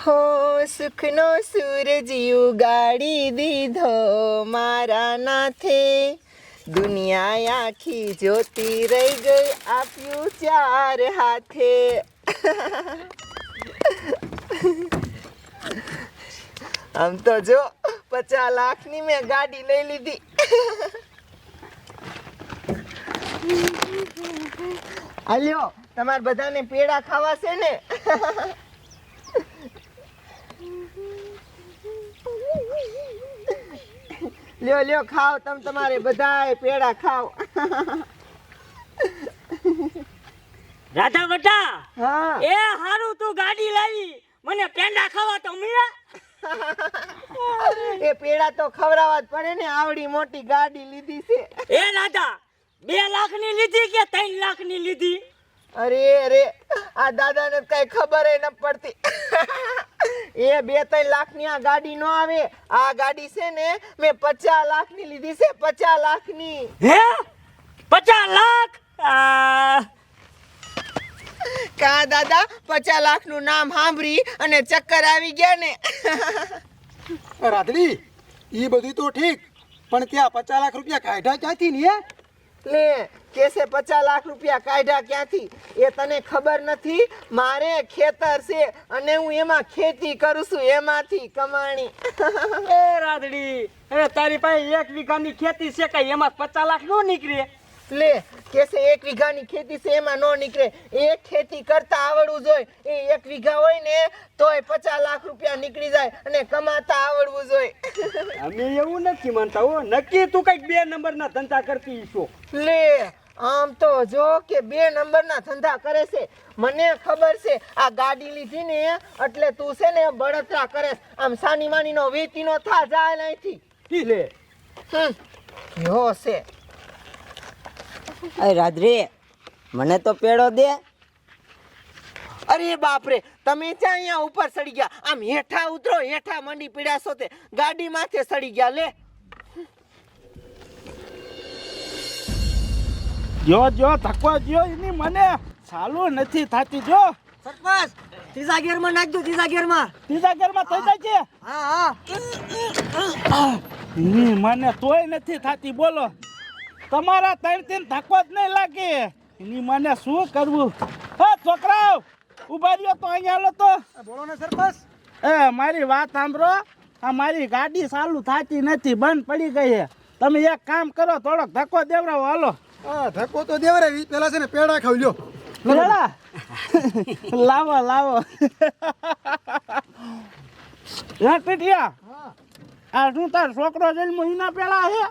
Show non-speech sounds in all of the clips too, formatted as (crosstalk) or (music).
હો, સુખનો સૂરજ ઉગાડી દીધો મારા નાથે. દુનિયા આખી જોતી રહી ગઈ, આપ્યું ચાર હાથે. આમ તો જો, પચાસ લાખની મેં ગાડી લઈ લીધી. આલ્યો તમારે બધાને પેડા ખાવા છે ને? લ્યો લ્યો ખાઓ તમે તમારે બધાય પેડા ખાઓ. રાધા બટા હા. એ હારું તું ગાડી લાવી. મને પેંડા ખાવા તો મળ્યા. એ પેડા તો ખવડાવવા જ પડે ને આવડી મોટી ગાડી લીધી છે. એ રાધા બે લાખની લીધી કે ત્રણ લાખની લીધી? અરે અરે આ દાદાને કઈ ખબર ન પડતી. એ બે ત્રણ લાખની આ ગાડી નો આવે. આ ગાડી છે ને મેં પચાસ લાખની લીધી છે પચાસ લાખની હે? પચાસ લાખ? આ, કા દાદા પચાસ લાખનું નામ સાંભળી અને ચક્કર આવી ગયા ને. રાધડી એ બધું તો ઠીક પણ ત્યાં પચાસ લાખ રૂપિયા કાઢ્યા ક્યાંથી ને લે કેસે પચાસ લાખ રૂપિયા કાઢ્યા ક્યાંથી? એ તને ખબર નથી? મારે ખેતર છે અને હું એમાં ખેતી કરું છું, એમાંથી કમાણી. (laughs) એ રાધડી તારી પાસે એક વીઘાની ખેતી છે કઈ? એમાં પચાસ લાખ નો નીકળે? લે કે છે એક વીઘાની ખેતી છે એમાં ન નીકળે. એક ખેતી કરતા આવડવું જોઈએ. એ એક વીઘા હોય ને તોય પચાસ લાખ રૂપિયા નીકળી જાય અને કમાતા આવડવું જોઈએ. (laughs) અમે એવું નથી માનતા હો. નક્કી તું કંઈક બે નંબર ના ધંધા કરતી છો લે આમ તો જો કે બે નંબરના ધંધા કરે છે. મને ખબર છે આ ગાડી લીધી ને એટલે તું છે ને બળતરા કરે આમ સાની માનીનો વીતીનો થા જાય અહીંથી. લે. હમ છે. અરે રાધરી મને તો પેડો દે. અરે બાપરે તમે ત્યાં અહીંયા ઉપર સડી ગયા? આમ હેઠા ઉતરો હેઠા મંડી પીડાશો તે. ગાડી માથે સડી ગયા લે. જો જો ધક્કો જો એની મને. ચાલુ નથી થતી જો. સરપંચ ત્રીજા ગેરમાં નાખજો ત્રીજા ગેરમાં. ત્રીજા ઘરમાં થઈ જાય છે? હા હા. એની મને તોય નથી થતી બોલો. તમારા ત્રણ ત્રણ ધક્કો જ નહીં લાગે. એની મને શું કરવું? હે છોકરાઓ ઊભા રહ્યો તો અહીંયા લો તો. બોલો ને સરપંચ. એ મારી વાત સાંભળો. આ મારી ગાડી ચાલુ થતી નથી બંધ પડી ગઈ છે. તમે એક કામ કરો થોડોક ધક્કો દેવડાવો હાલો. હા ધક્કો તો દેવરાવી પેલા છે ને પેડા ખાવ લ્યો. પેડા? લાવો લાવો. હે. ટીટિયા આ શું તાર છોકરો જઈને મહિના પેલા હે?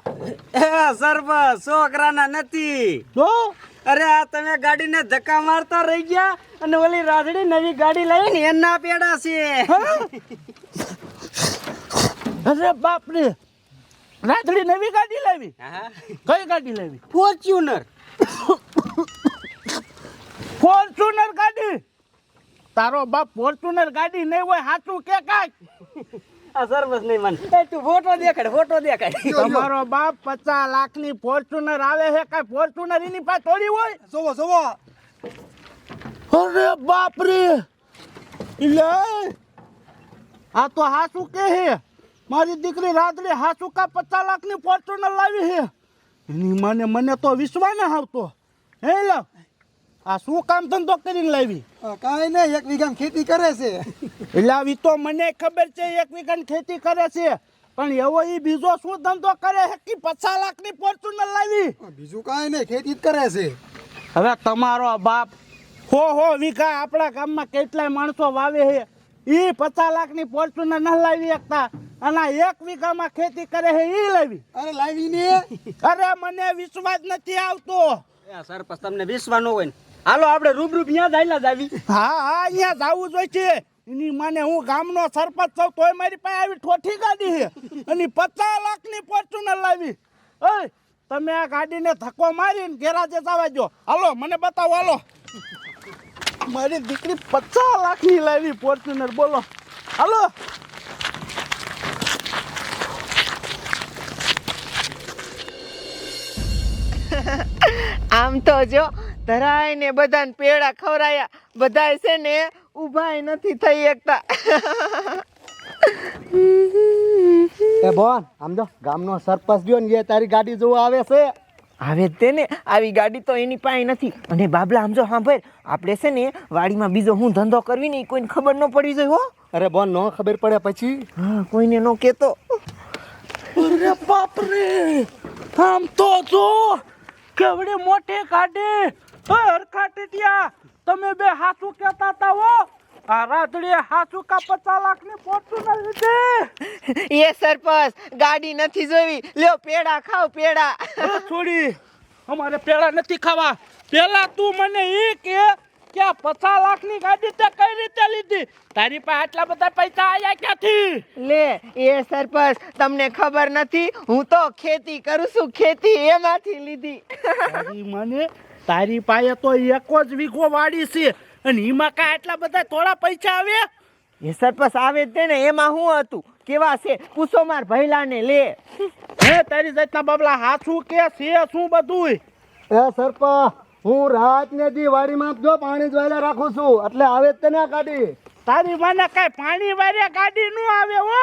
સર્વ છોકરાના નથી. તો અરે આ તમે ગાડીને ધક્કા મારતા રહી ગયા અને ઓલી રાધડી નવી ગાડી લાવી ને એના પેડા છે. અરે બાપ રે રાતડી નવી ગાડી લાવી? કઈ ગાડી લાવી? ફોર્ચ્યુનર. ફોર્ચ્યુનર ગાડી? તારો બાપ ફોર્ચ્યુનર ગાડી નહીં હોય સાચું કે કાંઈ? સરપંચ નહીં મને. એ તું ફોટો દેખાડ ફોટો દેખાડ. તમારો બાપ પચાસ લાખની ફોર્ચ્યુનર આવે છે કઈ ફોર્ચ્યુનર એની પાસે થોડી હોય? જોવો જોવો અરે બાપ રે લે! આ તો હાસુ કે હે મારી દીકરી રાત્રે હાસુ કા પચાસ લાખની ફોર્ચ્યુનર લાવી છે? એની મને મને તો વિશ્વાસ ન આવતો. હે લો. આ શું કામ ધંધો કરીને લાવી? આ કાંઈ નહીં એક વીઘા ખેતી કરે છે. એટલે આવી તો મને ખબર છે એક વીઘાની ખેતી કરે છે. પણ એવો ઈ બીજો શું ધંધો કરે છે કે પચાસ લાખની ફોર્ચ્યુનર લાવી? બીજું કાંઈ નહીં ખેતી જ કરે છે. હવે તમારો બાપ હો હો વીઘા આપણા ગામમાં કેટલાય માણસો વાવે છે. ઈ પચાસ લાખની ફોર્ચ્યુનર ન લાવી શકતા. અને એક વીઘામાં ખેતી કરે છે ઈ લાવી. અરે લાવી ને અરે મને વિશ્વાસ નથી આવતો. સરપંચ તમને વિશ્વાસ ન હોય ને. હાલો આપણે રૂબરૂ ત્યાં દાયલા જ આવી હા હા અહીંયા જવું જોઈએ એની મને હું ગામનો સરપંચ છું તોય મારી પાસે આવી ઠોઠી ગાડી છે. અને પચાસ લાખની ફોર્ચ્યુનર લાવી. ઓય તમે આ ગાડીને ધક્કો મારીને ગેરાજે જવા દો હાલો મને બતાવો હાલો. મારી દીકરી પચાસ લાખની લાવી ફોર્ચ્યુનર બોલો. હાલો. આમ તો જો ધરાઈને બધાને પેડા ખવરાયા બધાય છે ને ઊભાય નથી થઈ એકતા. એ બોન આમ જો ગામનો સરપંચ ગયો ને એ તારી ગાડી જોવા આવે છે. હવે તે ને. આવી ગાડી તો એની પાસે નથી. અને બાબલા આમ જો સાંભળ. આપણે છે ને વાડીમાં બીજો હું ધંધો કરવી ને કોઈને ખબર ન પડી જાય હો. અરે બોન નો ખબર પડે પછી. હા કોઈને ન કહેતો અરે બાપ રે આમ તો જો કેવડે મોટે હે હરખા ટીટિયા તમે બે હાસુ કહેતા હતા હો. આ રાતડીએ હાસુ કા પચાસ લાખની ફોર્ચ્યુનર લીધી. એ સરપંચ ગાડી નથી જોવી. લ્યો પેડા ખાવ પેડા. છોડી. અમારે પેડા નથી ખાવા. પેલા તું મને એ કે કે પચા પચાસ લાખની ગાડી તે કઈ રીતે લીધી? તારી પાસે આટલા બધા પૈસા આયા ક્યાંથી? લે એ સરપંચ તમને ખબર નથી હું તો ખેતી કરું છું. ખેતી એમાંથી લીધી. મને તારી પાસે તો એક જ વીઘો વાડી છે. અને એમાં કાંઈ આટલા બધા થોડા પૈસા આવે? એ સરપસ આવે જ ને એમાં શું હતું? કેવા છે? પૂછો માર ભૈલાને લે. હે તારી જાતના બાબલા હાથું કે છે શું બધું એ સરપા હું રાત ને દી વાડીમાં જો પાણી જ રાખું છું. એટલે આવે જ તને કાઢી ગાડી. તારી મને કાંઈ પાણી વારે ગાડી નું આવે હો?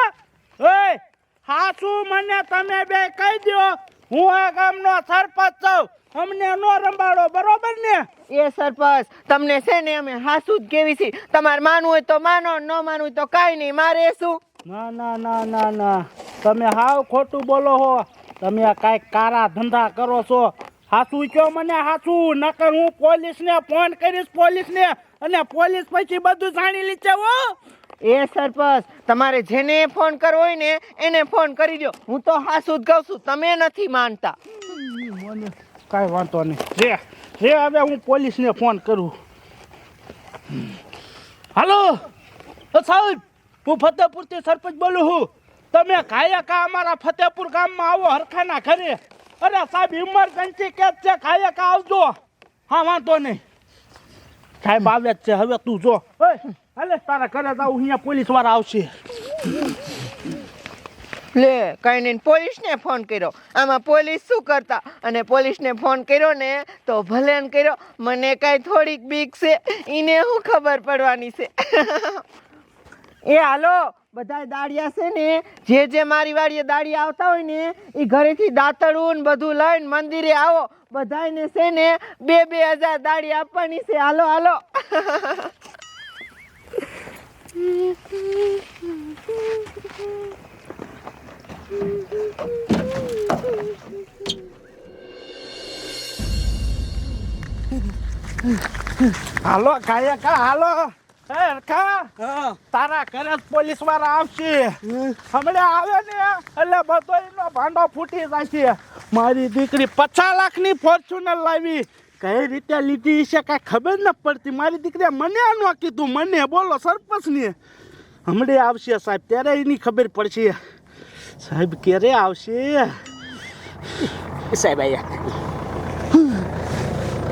ઓય હાથું મને તમે બે કહી દો હું આ ગામનો સરપંચ છું. અમને નો રંબાડો બરોબર ને? એ સરપંચ તમને છે ને અમે હાસુ જ કેવી છે. તમારે માનવું હોય તો માનો ન માનવું તો કાંઈ નહીં મારે શું? ના ના ના ના ના. તમે હાવ ખોટું બોલો હો. તમે આ કાંઈક કારા ધંધા કરો છો. હાસુ કયો મને હાસુ? નકર હું પોલીસને ફોન કરીશ પોલીસને. અને પોલીસ પછી બધું જાણી લીધે હો. એ સરપંચ તમારે જેને ફોન કરવો હોય ને એને ફોન કરી દો હું તો હાસુ જ કહું છું. તમે નથી માનતા. મને કાંઈ વાંધો નહીં. રે રે હવે હું પોલીસને ફોન કરું. હાલો? સાહેબ હું ફતેપુરથી સરપંચ બોલું છું. તમે કાયા કા અમારા ફતેપુર ગામમાં આવો હરખાના ઘરે? અરે સાહેબ ઇમરજન્સી કેસ છે કાયા કા આવજો? હા વાંધો નહીં. સાહેબ આવે જ છે. હવે તું જો. હાલે તારા ઘરે જાવ અહીંયા પોલીસવાળા આવશે. લે, કઈ નહીં, પોલીસને ફોન કર્યો. આમાં પોલીસ શું કરતા? અને પોલીસને ફોન કર્યો ને, તો ભલે કર્યો. મને કાંઈ થોડીક બીક છે એને શું ખબર પડવાની છે. (laughs) એ હાલો બધા દાડિયા છે ને, જે જે મારી વાડીએ દાડિયા આવતા હોય ને એ ઘરેથી દાંતડું ને બધું લઈને મંદિરે આવો. બધાને છે ને, બે બે હજાર દાડી આપવાની છે. હાલો હાલો. (laughs) હાલો કાયા કા હાલો? એ હરખા તારા ઘરે પોલીસવાળા આવશે. હમણાં આવે ને એટલે બધો એનો ભાંડો ફૂટી જશે. મારી દીકરી પચાસ લાખની ફોર્ચ્યુનર લાવી. કઈ રીતે લીધી છે કાંઈ ખબર ન પડતી. મારી દીકરીએ મને ન કીધું. મને બોલો સરપંચને. હમણાં આવશે સાહેબ ત્યારે એની ખબર પડશે. સાહેબ ક્યારે આવશે? સાહેબ અહીંયા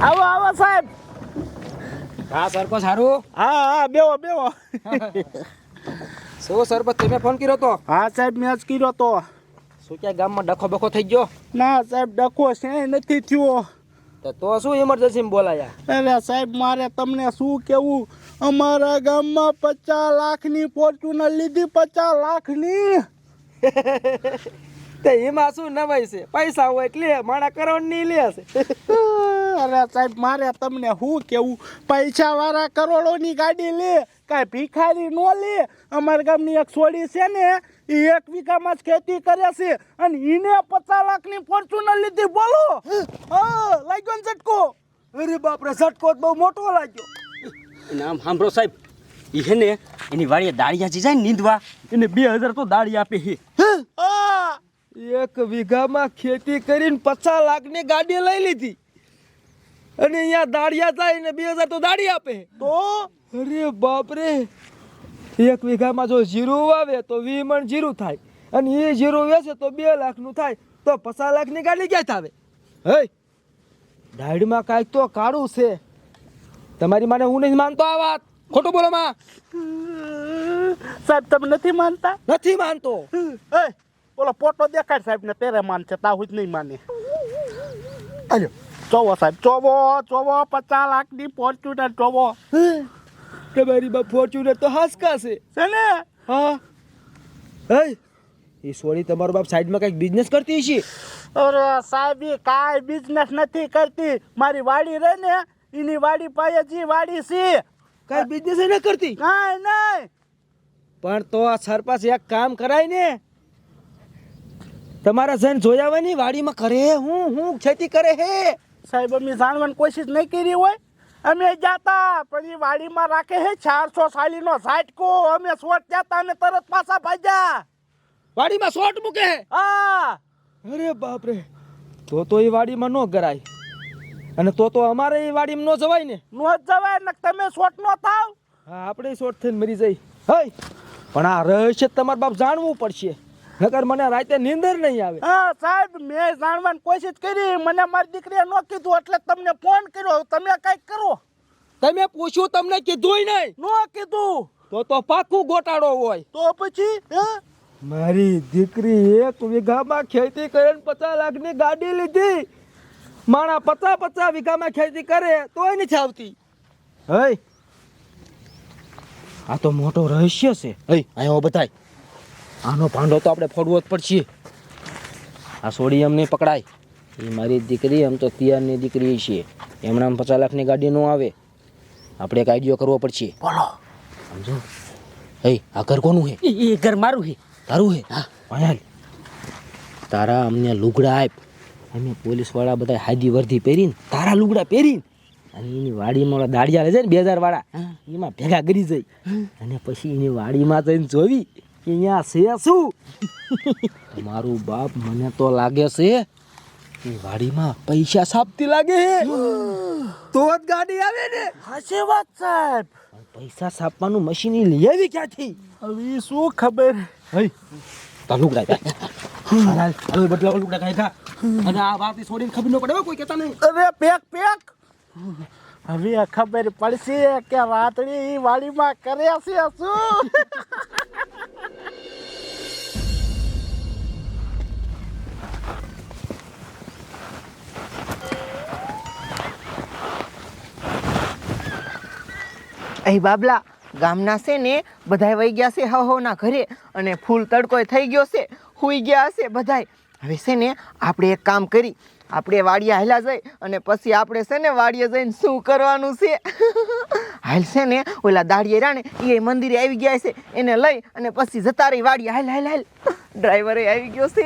આવો આવો સાહેબ. હા સરપંચ સારું હા હા બેવો બેવો શું સરપંચ તમે ફોન કર્યો તો? હા સાહેબ મેં જ કર્યો તો. શું ક્યાં ગામમાં ડખો બખો થઈ ગયો? ના સાહેબ ડખો છે નથી થયો. તો તો શું ઇમરજન્સી બોલાયા? અરે સાહેબ મારે તમને શું કેવું? અમારા ગામમાં પચાસ લાખની ફોર્ચ્યુનર લીધી પચાસ લાખની. તે એમાં શું નવાય છે? પૈસા હોય એટલે માણા કરોડની લે છે. અરે સાહેબ મારે તમને શું કેવું? પૈસા વાળા કરોડોની ગાડી લે કાંઈ ભિખારી નો લે. અમારા ગામની એક છોડી છે ને એ એક વીઘામાં જ ખેતી કરે છે. અને એને પચાસ લાખની ફોર્ચ્યુનર લીધી બોલો. હા લાગ્યો ને ઝટકો? અરે બાપરે ઝટકો તો બહુ મોટો લાગ્યો. નામ આમ સાંભળો સાહેબ. એ છે ને એની વાડીએ દાળિયા જાય ને નીંદવા. એને બે હજાર તો દાળી આપે છે. હા એક વીઘામાં ખેતી કરીને પચાસ લાખની ગાડી લઈ લીધી. અને અહીંયા દાડિયા થાય ને બે હજાર તો દાડી આપે. તો? અરે બાપરે એક વીઘામાં જો જીરું વાવે તો વી મણ જીરું થાય. અને એ જીરું વેચે તો બે લાખનું થાય. તો પચાસ લાખની ગાડી ક્યાં થાવે? હે? દાઢમાં કાંઈક તો કાળું છે. તમારી માને હું નહીં માનતો આ વાત? ખોટું બોલો માં. સાહેબ તમે નથી માનતા? નથી માનતો. એ ઓલો ફોટો દેખાડ સાહેબ ને તેરે માનશે તાહુ જ નહીં માને. આજો ચોવો સાહેબ ચોવો ચોવો પચાસ લાખની ફોર્ચ્યુનર ચોવો તમારી બા ફોર્ચ્યુનર તો હાસકા છે. છે ને? હા. હે એ સોરી તમારો બાપ સાઈડમાં કંઈક બિઝનેસ કરતી છે અરે સાહેબ એ કાંઈ બિઝનેસ નથી કરતી. મારી વાડી રહે ને એની વાડી પાસે જે વાડી છે. કાંઈ બિઝનેસ ન કરતી? કાંઈ નહીં. પણ તો આ સરપંચ એક કામ કરાય ને. તમારા જન જોયાવાની વાડીમાં કરે હું હું ખેતી કરે હે. સાહેબ અમે જાણવાની કોશિશ નહીં કરી હોય. અમે જાતા પણ એ વાડીમાં રાખે હે ચારસો સાલીનો ઝાટકો. અમે શોટ જતા અને તરત પાછા ભાજ્યા વાડીમાં શોટ મૂકે? હે. હા અરે બાપ રે તો તો એ વાડીમાં ન કરાય અને તો તો અમારે એ વાડીમાં ન જવાય ને. નો જ જવાય ને તમે શોટ નો થાવ. હા આપણે શોર્ટ થઈને મરી જઈ. હઈ. પણ આ રહસ્ય તમારે બાપ જાણવું પડશે. નકર મને રાતે નીંદર નહીં આવે. હા સાહેબ મેં જાણવાની કોશિશ કરી. મને મારી દીકરીએ ન કીધું એટલે તમને ફોન કર્યો. તમે કંઈક કરો. તમે પૂછ્યું તમને કીધું નહીં. ન કીધું. તો તો પાકું ગોટાળો હોય. તો પછી હે? મારી દીકરી એક વીઘામાં ખેતી કરીને પચાસ લાખની ગાડી લીધી. માણા પચાસ પચાસ વીઘામાં ખેતી કરે તોય નથી આવતી. હઈ આ તો મોટો રહસ્ય છે. હઈ અહીંયા બતાય આનો ભાંડો તો આપણે ફોડવો જ પડશે. આ સોડી અમને પકડાય. એ મારી દીકરી એમ તો તિયારની દીકરી છે. એમના આમ પચાસ લાખની ગાડી ન આવે. આપણે એક આઈડિયો કરવો પડશે. બોલો. સમજો? હે આ ઘર કોનું છે એ ઘર મારું છે તારું હે? હા. ભણ્યા તારા અમને લુગડા આપ. અમે પોલીસવાળા બધા હાદી વર્ધી પહેરીને તારા લુગડા પહેરીને અને એની વાડીમાં દાડિયા છે ને બે હજાર વાળા એમાં ભેગા કરી જઈ. અને પછી એની વાડીમાં જઈને જોવી કે અહીંયા છે શું. મારું બાપ મને તો લાગે છે કે વાડીમાં પૈસા સાપતી લાગે તો જ ગાડી આવે ને. હાચી વાત સાહેબ. પૈસા સાપવાનું મશીન લઈ આવી ક્યાંથી? હવે શું ખબર? હઈ તા લુગડા જા હાલ હાલ બદલા લુગડા કાઈ ખા અને આ વાત છોડીને ખબર ન પડે કોઈ કહેતા નહીં. અરે પેક પેક. હવે ખબર પડશે કે વાતડી વાડીમાં કરે છે શું? અહીં બાબલા, ગામના છે ને, બધાય વહી ગયા છે હવના ઘરે અને ફૂલ તડકોય થઈ ગયો છે. હુઈ ગયા હશે બધાય. હવે છે ને, આપણે એક કામ કરી આપણે વાડીએ હાલ્યા જઈ અને પછી આપણે છે ને વાડીએ જઈને શું કરવાનું છે? (laughs) હાલ છે ને ઓલા દાડીએ રાણે એ મંદિરે આવી ગયા છે, એને લઈ અને પછી જતા રહી વાડીએ. હાલ હાલ હાલ. ડ્રાઈવરે આવી ગયો છે.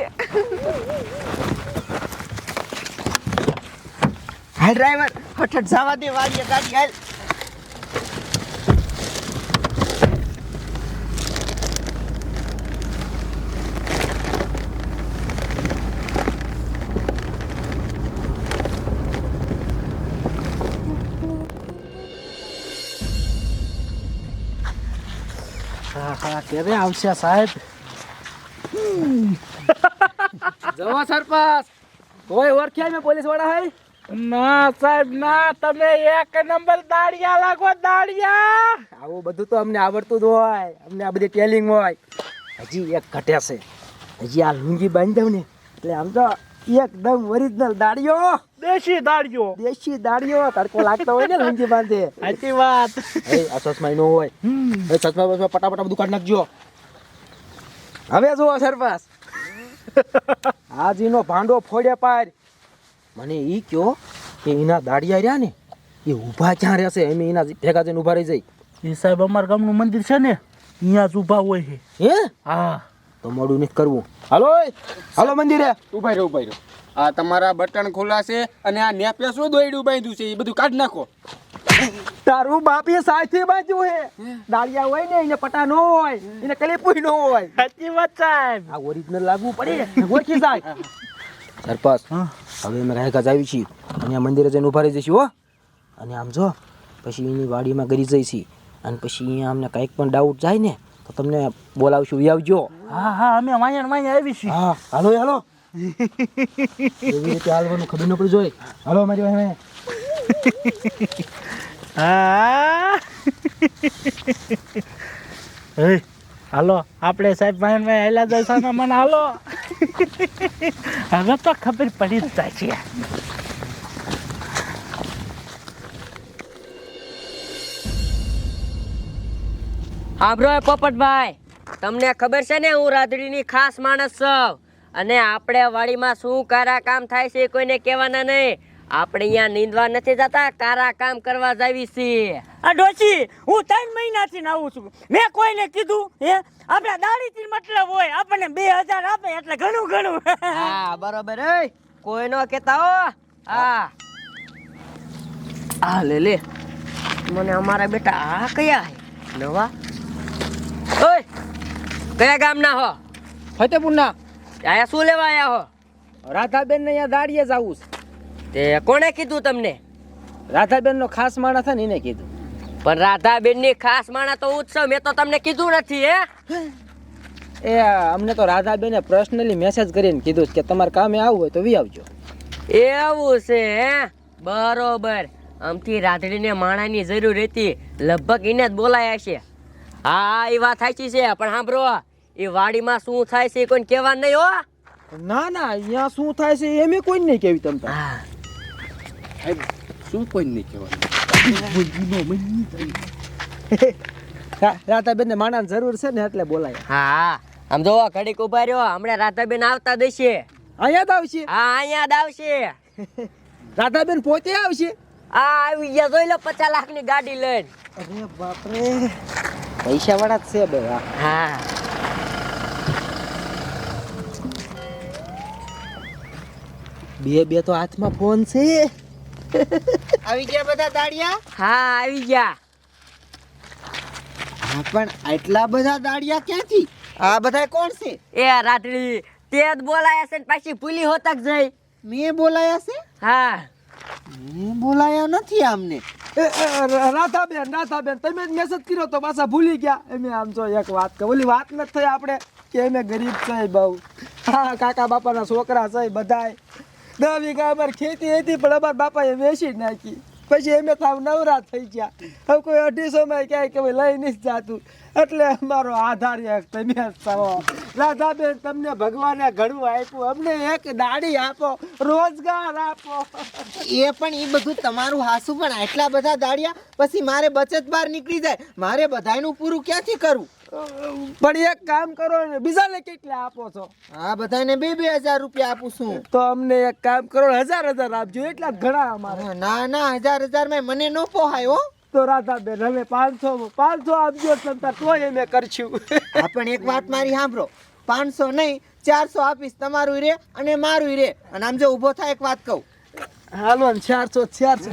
હાલ ડ્રાઈવર ફટફટ જવા દે વાડીએ ગાડી. હાલ. હા ક્યારે આવશે સાહેબ? જવા સરપાસ કોઈ ઓળખ્યા મેં પોલીસવાળા હે ના સાહેબ ના. તમે એક નંબર દાડિયા લાગો દાડિયા. આવું બધું તો અમને આવડતું જ હોય. અમને આ બધી ટેલિંગ હોય. હજી એક ઘટે છે. હજી આ લુંગી બાંધી દઉં ને એટલે આમ તો એકદમ ઓરિજિનલ દાડિયો દેશી દાડિયો દેશી દાડિયો તડકો લાગતો હોય ને લંજી બાંધે. સાચી વાત. એ આ ચશ્મા નો હોય. એ ચશ્મા બસમાં પટાપટા બધું કાઢી નાખજો. હવે જુઓ સરપાસ આજીનો ભાંડો ફોડે પાર. મને ઈ કયો કે એના દાડિયા રહ્યા ને એ ઊભા ક્યાં રહેશે? એમ એના ભેગા જઈને ઊભા રહી જાય. એ સાહેબ અમારા ગામનું મંદિર છે ને અહીંયા જ ઊભા હોય છે. હે? હા. તો મોડું નથી કરવું. હાલો હાલો મંદિરે. ઊભા રહ્યો ઊભા રહ્યો આ તમારા બટન ખુલ્લા છે અને આ નેપિયા શું દોયડું બાંધ્યું છે? એ બધું કાઢી નાખો. તારું બાપીએ સાચી બાજુ હે. દાળિયા હોય ને એને પટા નો હોય એને કલેપુઈ નો હોય. સાચી વાત સાહેબ. આ ઓરિજિનલ લાગવું પડે. ઓળખી જાય સરપંચ હવે અમે રાયકા જ આવી છીએ અને આ મંદિરે જઈને ઊભા રહી જઈશું હો. અને આમ જો પછી એની વાડીમાં ગરી જઈશી. અને પછી અહીંયા અમને કંઈક પણ ડાઉટ જાય ને તો તમને બોલાવશું. ઈ આવજો. હા હા અમે વાંયણ વાંયણ આવી છીએ. હા હાલો હાલો. એવી રીતે હાલવાનું ખબર ન પડી જોઈએ હાલો મારી વાહે. હા. એ હાલો આપણે સાહેબ ભાઈ ભાઈ હેલા દર્શન મને હાલો. હવે તો ખબર પડી જ જાય છે. આભરો પોપટભાઈ. તમને ખબર છે ને હું રાધડીની ખાસ માણસ છું. અને આપણે વાડીમાં શું કારા કામ થાય છે કોઈને કહેવાના નહીં. આપણે અહીંયા નીંદવા નથી જતા કારા કામ કરવા જાવી છીએ. આ ડોશી હું ત્રણ મહિનાથી આવું છું. મેં કોઈને કીધું હે આપણા દાડીથી મતલબ હોય આપણને બે હજાર આપે એટલે ઘણું ઘણું. હા બરોબર એ કોઈ નો કહેતા હો. હા. આ લે લે. મને અમારા બેટા આ કયા હે? નવા? કયા ગામના હો? ફતેપુરના. આયા શું લેવા આયા હો? રાધાબેન ને અહીંયા દાડીએ જ આવું છે. તે કોણે કીધું તમને? રાધાબેન નો ખાસ માણસ છે ને એને કીધું. પણ રાધાબેનની ખાસ માણા તો ઉત્સવ મેં તો તમને કીધું નથી હે? એ અમને તો રાધાબેને પર્સનલી મેસેજ કરીને કીધું કે તમારે કામે આવવું હોય તો વી આવજો. એવું છે હે? બરોબર. આમથી રાધડીને માણાની જરૂર હતી. લગભગ એને જ બોલાયા છે. હા એ વાત સાચી છે પણ સાંભળો. એ વાડીમાં શું થાય છે એ કોઈને કહેવા નહીં હો. ના ના અહીંયા શું થાય છે એમ કોઈ નહીં કહેવી તમ સાહેબ શું કોઈ નહીં કહેવાનું? રાધાબેન ને માણા જરૂર છે ને એટલે બોલાય. હા આમ જો ઘડીક ઊભા રહ્યો. હમણાં રાધાબેન આવતા દેશે. અહીંયા જ આવશે? હા અહીંયા જ આવશે. રાધાબેન પોતે આવશે? આ આવી ગયા જોઈ લો પચાસ લાખની ગાડી લઈને. અરે બાપરે. પૈસા વાળા જ છે બે હા. બે બે તો હાથમાં ફોન છે. આવી ગયા બધા દાડિયા? હા આવી ગયા. હા પણ આટલા બધા દાડિયા ક્યાંથી? આ બધા કોણ છે? એ રાત્રી તે જ બોલાયા છે ને પાછી ભૂલી હોતક જઈ. મેં બોલાયા છે? હા. મેં બોલાયા નથી આમને. રાધાબેન રાધાબેન તમે જ મેસેજ કર્યો તો પાછા ભૂલી ગયા. એમ આમ જો એક વાત કહું ઓલી વાત નથી થઈ આપણે કે અમે ગરીબ છે બહુ. હા કાકા બાપાના છોકરા છે બધાય. દસ વીઘા અમારી ખેતી હતી, પણ અમારા બાપાએ વેચી નાખી. પછી એમે થાવ નવરા થઈ ગયા. હવે કોઈ અઢીસો માં ક્યાંય કે ભાઈ લઈ નથી જતું. એટલે અમારો આધાર એક તમે છો તમને ભગવાને ઘણું આપ્યું. અમને એક દાડી આપો, રોજગાર આપો. એ પણ એ બધું તમારું હાસું પણ આટલા બધા દાડિયા, પછી મારે બચત બહાર નીકળી જાય. મારે બધાયનું પૂરું ક્યાંથી કરવું પણ એક કામ કરો ને બીજાને કેટલા આપો છો? હા બધાને બે બે હજાર રૂપિયા આપું છું. તો અમને એક કામ કરો હજાર હજાર આપજો એટલા ઘણા અમારે. ના ના હજાર હજારમાં મને ન પોહાય હો. તો રાધાબેન હવે પાંચસો પાંચસો આપજો તમતા તોય મેં કરશું. પણ એક વાત મારી સાંભળો. પાંચસો નહીં ચારસો આપીશ તમારું રે અને મારું રે. અને આમ જો ઊભો થાય એક વાત કહું. હાલો ને ચારસો ચારસો.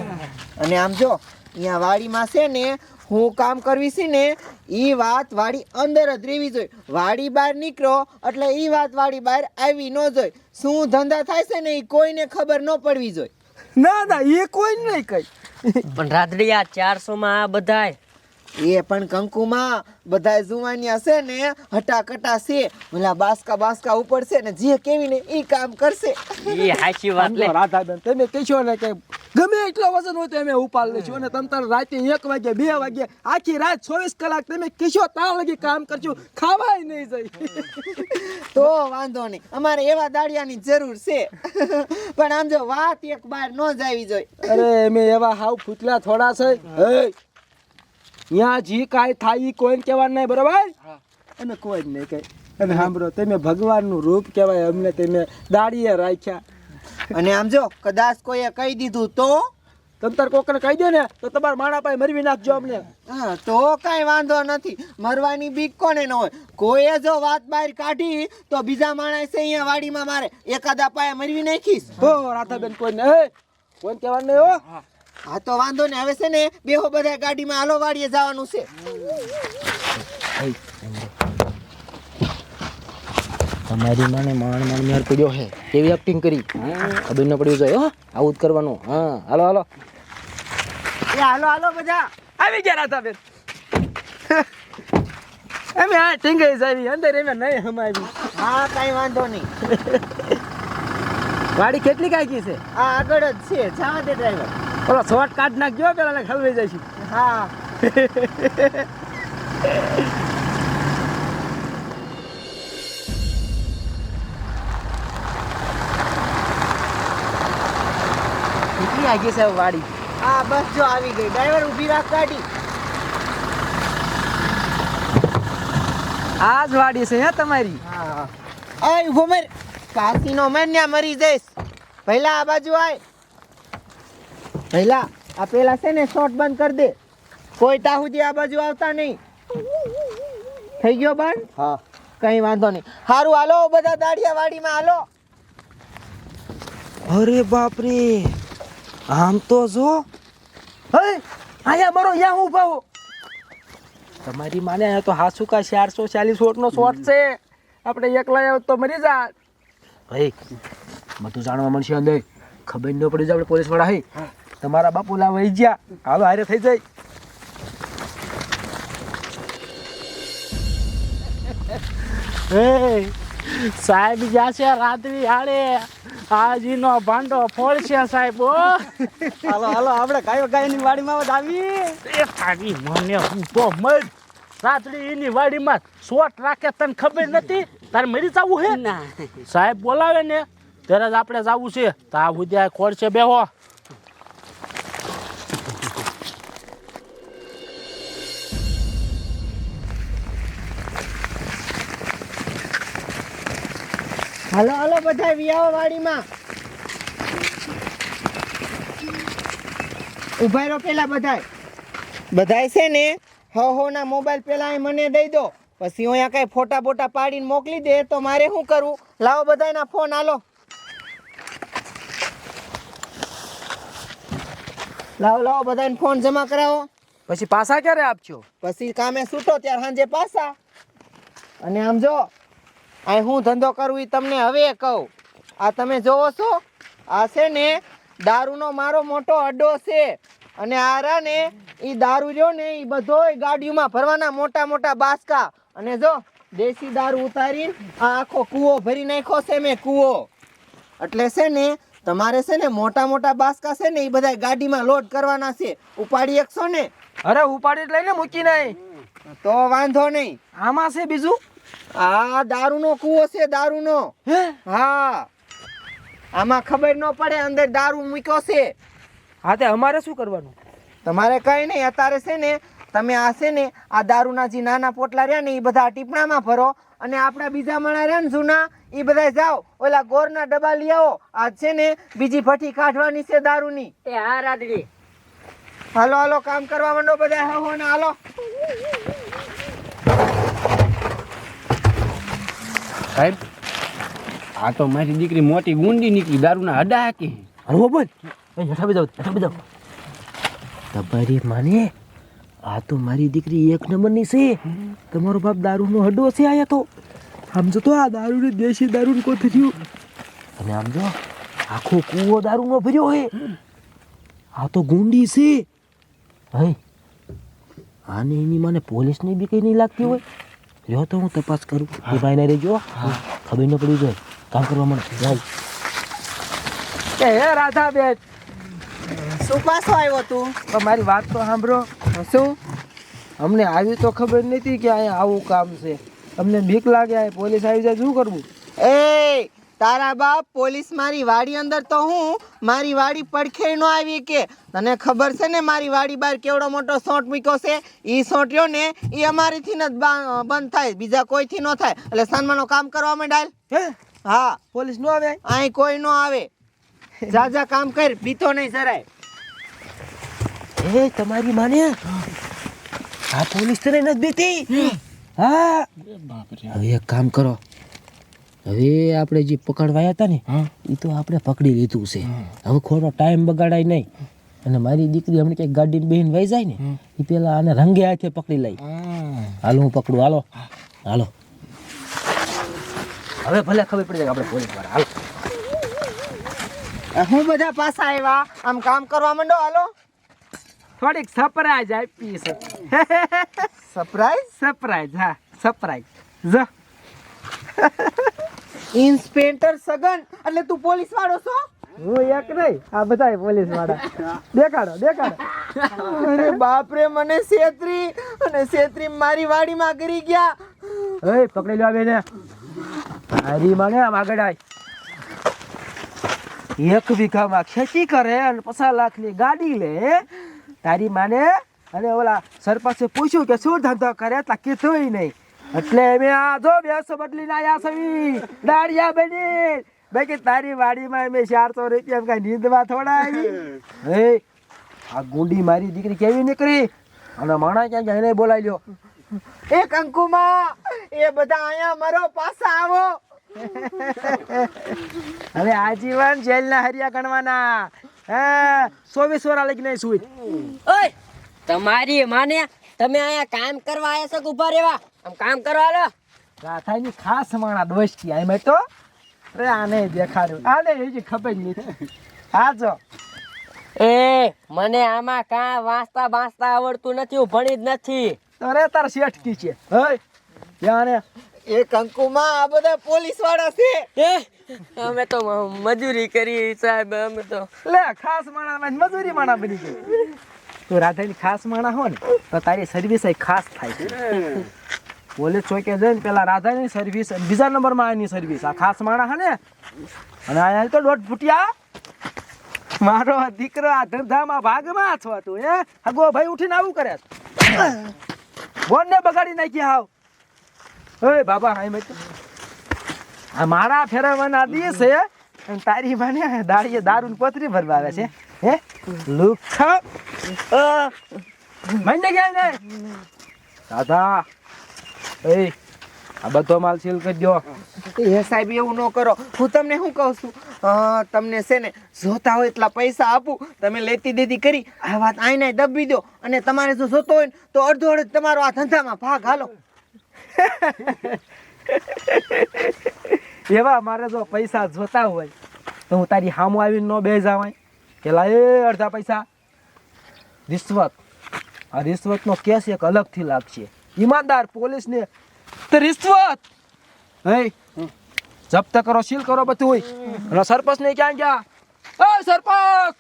અને આમ જો અહીંયા વાડીમાં છે ને હું કામ કરવી છે ને એ વાત વાડી અંદર જ રહેવી જોઈએ. વાડી બહાર નીકળો એટલે એ વાત વાડી બહાર આવી ન જોઈએ. શું ધંધા થાય છે ને એ કોઈને ખબર ન પડવી જોઈએ. ના ના એ કોઈ નહીં કઈ પણ રાત્રી આ ચારસો માં આ બધાય એ પણ કંકુમાં બધા જુવાનિયા છે ને હટાકટા છે. ઓલા બાસકા બાસકા ઉપર છે ને જે કેવી ને એ કામ કરશે. એ હાચી વાત લે. રાધાબેન તમે કહેશો ને કે ગમે એટલો વજન હોય તો અમે ઉપાડ લઈશું અને તમ તાર રાતે એક વાગે બે વાગે આખી રાત ચોવીસ કલાક તમે કહેશો ત્યાં લગી કામ કરજો. ખાવાય નહીં જાય. તો વાંધો નહીં. અમારે એવા દાડિયાની જરૂર છે. પણ આમ જો વાત એક બાર ન જાવી જોઈએ અરે અમે એવા હાવ ફૂટલા થોડા છે. હે ત્યાં જી કાંઈ થાય એ કોઈને કહેવાનું નહીં બરોબર? અને કોઈ જ નહીં કઈ. અને સાંભળો તમે ભગવાનનું રૂપ કહેવાય અમને તમે દાડીએ રાખ્યા. અને આમ જો કદાચ કોઈએ કહી દીધું તો? તમ તાર કોકને કહી દો ને તો તમારા માણા પાસે મરવી નાખજો અમને. હા તો કાંઈ વાંધો નથી. મરવાની બીક કોને ન હોય? કોઈએ જો વાત બહાર કાઢી તો બીજા માણસે અહીંયા વાડીમાં મારે એકાદા પાયે મરવી નાખીશ. હો રાધાબેન કોઈ નહીં કોઈ કહેવાનું નહીં હો. હા તો વાંધો ને હવે છે ને બેહો બધા ગાડીમાં. હાલો વાડીએ જવાનું છે. તમારી માને માણ માણ મેર પડ્યો હે. કેવી એક્ટિંગ કરી? ખબર ન પડ્યું જોઈએ હો. આવું જ કરવાનું. હા હાલો હાલો. એ હાલો હાલો બધા. આવી ગયા રાધાબેન (laughs) અમે આ ટીંગાઈ જાવી અંદર એમે નહીં હમાવી. હા કઈ વાંધો નહીં. (laughs) વાડી કેટલી કાકી છે? આ આગળ જ છે. જવા દે ડ્રાઈવર ઓલો શોર્ટ કાઢ નાખજો પેલા ખલવાઈ જાય છે હા. કેટલી આગી છે વાડી? હા બસ જો આવી ગઈ. ડ્રાઈવર ઊભી રાખ ગાડી. આ જ વાડી છે હે તમારી. હા આય ઊભો મર. કાશીનો મેન્યા મરી જઈશ. પહેલા આ બાજુ આય. પહેલા આ પેલા છે ને શોર્ટ બંધ કરી દે. કોઈ તાહુજી આ બાજુ આવતા નહીં. થઈ ગયો બંધ? હા. કઈ વાંધો નહીં. સારું હાલો બધા દાડિયાવાડીમાં હાલો. અરે બાપ રે આમ તો જો. હે આયા મરો યા હું ભાવ તમારી માને અહીંયા તો હાસુ કા ચારસો ચાલીસ વોટનો શોટ છે. આપણે એકલા આવ તો મરી જા ભાઈ બધું જાણવા મળશે અંદર. ખબર ન પડી જાય આપણે પોલીસવાળા હે. તમારા બાપુ લા ગયા. હાલો હારે થઈ જાય. (laughs) સાહેબ ગયા છે રાત્રિ હાડે. આજીનો ભાંડો ફોડશે સાહેબ ઓ (laughs) હાલો હાલો આપણે કાયો ગાયની વાડીમાં આવી એ તારી મને હું તો મર રાત્રિ એની વાડીમાં શોટ રાખે તને ખબર નથી? તારે મરી જવું હે? ના. સાહેબ બોલાવે ને. ત્યારે જ આપણે જવું છે. તા આ સુધી ખોડ છે બેહો. હાલો હાલો બધા વિયાવો વાડીમાં ઊભા રહો પેલા બધાય. બધાય છે ને હો હો ના મોબાઈલ પેલા એ મને દઈ દો. પછી અહીંયા કઈ ફોટા બોટા પાડીને મોકલી દે તો મારે શું કરવું? લાવો બધાયના ફોન હાલો. લાવો લાવો બધાને ફોન જમા કરાવો. પછી પાછા ક્યારે આપજો? પછી કામે છૂટો ત્યારે સાંજે પાછા. અને આમ જો આ હું ધંધો કરું એ તમને હવે કહું. આ તમે જોવો છો? આ છે ને દારૂનો મારો મોટો અડ્ડો છે. અને આ રા ને એ દારૂ જો ને એ બધો ગાડીઓમાં ભરવાના મોટા મોટા બાસકા. અને જો દેશી દારૂ ઉતારીને આ આખો કૂવો ભરી નાખ્યો છે મેં કૂવો. એટલે છે ને તમારે છે ને મોટા મોટા બાસકા છે ને એ બધા ગાડીમાં લોડ કરવાના છે. ઉપાડી એકસો ને. અરે ઉપાડી લઈને મૂકી નહીં તો વાંધો નહીં. આમાં છે બીજું? આ દારૂનો કૂવો છે દારૂનો. હા? આમાં ખબર ન પડે અંદર દારૂ મૂક્યો છે. હા તે અમારે શું કરવાનું? તમારે કઈ નહીં અત્યારે છે ને તમે આ છે ને આ દારૂના જે નાના પોટલા રહ્યા ને એ બધા ટીપણામાં ભરો અને આપણા બીજા માણા રહ્યા ને જૂના એ બધા જાઓ. ઓલા ગોરના ડબ્બા લઈ આવો. આ છે ને બીજી ભઠ્ઠી કાઢવાની છે દારૂની. એ હા રાદડી હાલો હાલો કામ કરવા માંડો બધા. હો હો ને હાલો. સાહેબ, આ તો મારી દીકરી મોટી ગુંડી નીકળી, દારૂના હડા હાકી. હળવો બોલ. હેઠા બી બેજાવ, હેઠા બેજાવ. તમારી માને, આ તો મારી દીકરી એક નંબરની છે. તમારો બાપ દારૂનો હડ્ડો છે આયા તો. સમજો તો આ દારૂને દેશી દારૂ કો થયું અને આમ જો, આખો કૂવો દારૂનો ભર્યો હે આ તો ગુંડી છે. હે? આને એની મને પોલીસને બી કઈ નહીં લાગતી હોય? જો તો હું તપાસ કરું એ ભાઈને રહેજો ખબર ન પડી જાય. કામ કરવા મળે. જાય કે હે રાધા બેન શું પાછો આવ્યો તું? તમારી વાત તો સાંભળો. શું? અમને આવી તો ખબર નથી કે અહીંયા આવું કામ છે. અમને બીક લાગે પોલીસ આવી જાય શું કરવું? એ તારા બાપ પોલીસ મારી વાડી અંદર તો હું મારી વાડી પડખે નો આવી કે. તને ખબર છે ને મારી વાડી બહાર કેવડો મોટો સોંટ મૂક્યો છે? એ સોંટ રહ્યો ને એ અમારીથી જ બંધ થાય બીજા કોઈથી ન થાય. એટલે સન્માનો કામ કરવા માંડાલ હે? હા. પોલીસ નો આવે? અહીં કોઈ નો આવે. જા જા કામ કર બીતો નહીં જરાય. એ તમારી માને? આ પોલીસ તને નથી બીતી? હા? હવે એક કામ કરો. હવે આપણે જે પકડવાયા હતા ને એ તો આપણે પકડી લીધું છે. હવે ખોટો ટાઈમ બગાડાય નહીં. અને મારી દીકરી હમણાં ક્યાંક ગાડીની બેન વહી જાય ને એ પેલા આને રંગે હાથે પકડી લઈ. હાલો હું પકડું. હાલો. હાલો. હવે ભલે ખબર પડી જાય આપણે પોલીસવાળા. હાલો. હું બધા પાછા આવ્યા? આમ કામ કરવા માંડો? હાલો. થોડીક સરપ્રાઈઝ આપી છે. (laughs) સરપ્રાઈઝ સરપ્રાઈઝ હા. સરપ્રાઈઝ જ. ઇન્સ્પેક્ટર સગન. એટલે તું પોલીસ વાળો છો? હું એક નહીં આ બધા પોલીસવાળા દેખાડો દેખાડો. અરે બાપ રે મને છેતરી અને છેતરી મારી વાડીમાં ગરી ગયા. એ પકડી લો બેને. તારી માને આમ આગળ આય એક વીઘામાં ખેતી કરે અને પચાસ લાખની ગાડી લે. તારી માને અને ઓલા સરપંચે પૂછ્યું કે શું ધંધો કરે તા કીધું નહીં. એટલે અમે આ જો બેસો બદલીને આયા સવી દાડિયા બની બાકી તારી વાડીમાં મે ચારસો રૂપિયા કઈ નીંદવા થોડા આવી. હે? આ ગુંડી મારી દીકરી કેવી નીકળી? અને માણા ક્યાં ગયા એને બોલાવી લ્યો એ કંકુમા એ બધા અહીંયા મારો પાસા આવો. હવે આજીવન જેલના હરિયા ગણવાના. હે? ચોવીસ વરા નહીં સુઈ ઓય, તમારી માને તમે અહીંયા કામ કરવા આવ્યા છો ઊભા રહેવા? આમ કામ કરવા લો રાધાની ખાસ માણા દોસ્તી આઈ મેં તો. અરે આને દેખાડ્યું. આને ખબર જ નહીં. હા જો. એ મને આમાં કાં વાંચતા વાંચતા આવડતું નથી હું ભણી જ નથી. તો રે તાર શેઠકી છે. હે યાને એ કંકુમાં આ બધા પોલીસવાળા છે. એ અમે તો મજૂરી કરી સાહેબ અમે તો. લે ખાસ માણા માં મજૂરી માણા બની ગઈ. તું રાધાની ખાસ માણા હો ને તો તારી સર્વિસ ખાસ થાય છે. પોલીસ ચોકે જઈને પેલા રાધાની સર્વિસ બીજા નંબરમાં આની સર્વિસ આ ખાસ માણા હે ને? અને અહીંયા તો દોઢ ફૂટિયા. મારો દીકરો આ ધંધામાં ભાગમાં છો તું, હે? હગો ભાઈ ઉઠીને આવું કરે બોન ને બગાડી નાખી હાવ. ઓય બાબા હાઈ મેં આ મારા ફેરવવાના દિવસે અને તારી માને દાડીએ દારૂ પથરી ભરવા આવે છે. હે? લુખા મને ગયા ને? દાદા એ આ બધો માલ સીલ કરી દો એ સાહેબ એવું ન કરો. હું તમને શું કહું છું? તમને છે ને જોતા હોય એટલા પૈસા આપું. તમે લેતી દેતી કરી આ વાત આઈને દબી દો અને તમારે જો જોતો હોય તો અડધો અડધ તમારો આ ધંધામાં ભાગ હાલો. એવા મારે જો પૈસા જોતા હોય તો હું તારી હામું આવીને ન બે જવાય પેલા એ અડધા પૈસા. રિશ્વત. આ રિશ્વતનો કેસ એક અલગથી લાગશે. ઈમાનદાર પોલીસને તો રિશ્વત હે? જપ્ત કરો સીલ કરો બધું અને સરપંચ ને ક્યાં ગયા? એ સરપંચ!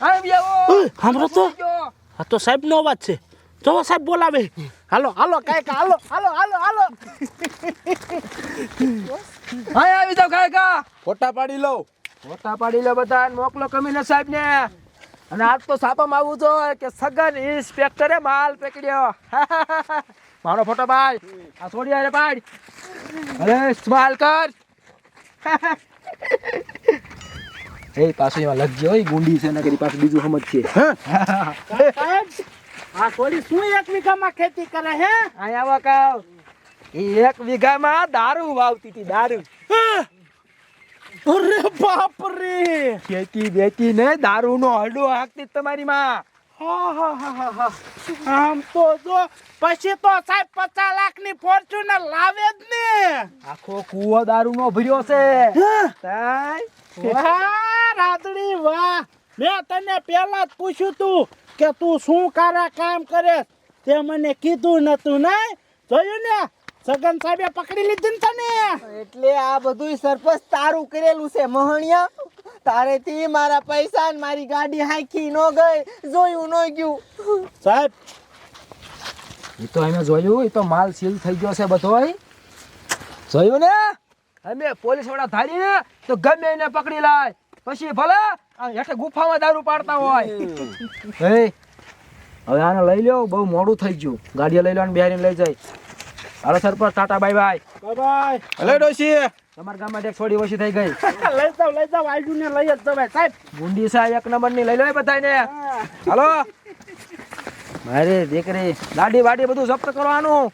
આવી આવો હામરો તો? આ તો સાહેબ નો અવાજ છે. જો સાહેબ બોલાવે. હાલો હાલો કાંઈક હાલો હાલો હાલો હાલો. હા આવી જાવ કાયકા ફોટા પાડી લો. ફોટા પાડી લો બધા મોકલો કમીને સાહેબ ને અને આજ તો સાપામાં આવવું જો કે સગન ઇન્સ્પેક્ટરે માલ પકડ્યો. (laughs) મારો ફોટો ભાઈ. આ છોડી અરે પાડ અરે સ્માઈલ કર. એ પાછો એમાં લગજો હોય ગુંડી છે ને કરી પાછું બીજું સમજ છે. આ છોડી શું એક વીઘામાં ખેતી કરે હે? અહીંયા આવા કાવ. એક વીઘામાં દારૂ વાવતી હતી દારૂ. અરે બાપ રે ખેતી બેતી ને દારૂ નો હડો હાકતી તમારી માં હા હા હા હા હા. આમ તો જો પછી તો સાહેબ પચાસ લાખની ફોર્ચ્યુનર લાવે જ ને. આખો કુવો દારૂ નો ભર્યો છે. વાહ રાદડી વાહ. મેં તને પેલા જ પૂછ્યું તું કે તું શું કારા કામ કરે તે મને કીધું નતું ને જોયું ને? સગન સાહેબે પકડી લીધી ને તને. એટલે આ બધું સરપંચ તારું કરેલું છે મહણિયા. તારેથી મારા પૈસા ને મારી ગાડી હાંકી ન ગઈ. જોયું ન ગયું. સાહેબ એ તો અમે જોયું એ તો માલ સીલ થઈ ગયો છે બધો જોયું ને? અમે પોલીસવાળા ધારી ને તો ગમે એને પકડી લાય. પછી ભલે એટલે હેઠે ગુફામાં દારૂ પાડતા હોય. હે. હવે આને લઈ લ્યો બહુ મોડું થઈ ગયું. ગાડીએ લઈ લો અને બિહારીને લઈ જાય. હાલો sarpanch tata bye bye. Bye bye hello ડોશી. તમારા ગામમાં એક થોડી ઓછી થઈ ગઈ. (laughs) લઈ જાવ લઈ જાવ આજુ ને લઈ જ તમે સાહેબ. ગુંડી સાહેબ એક નંબરની લઈ લો બધાને હાલો. મારે દીકરી લાડી વાડી બધું જપ્ત કરવાનું.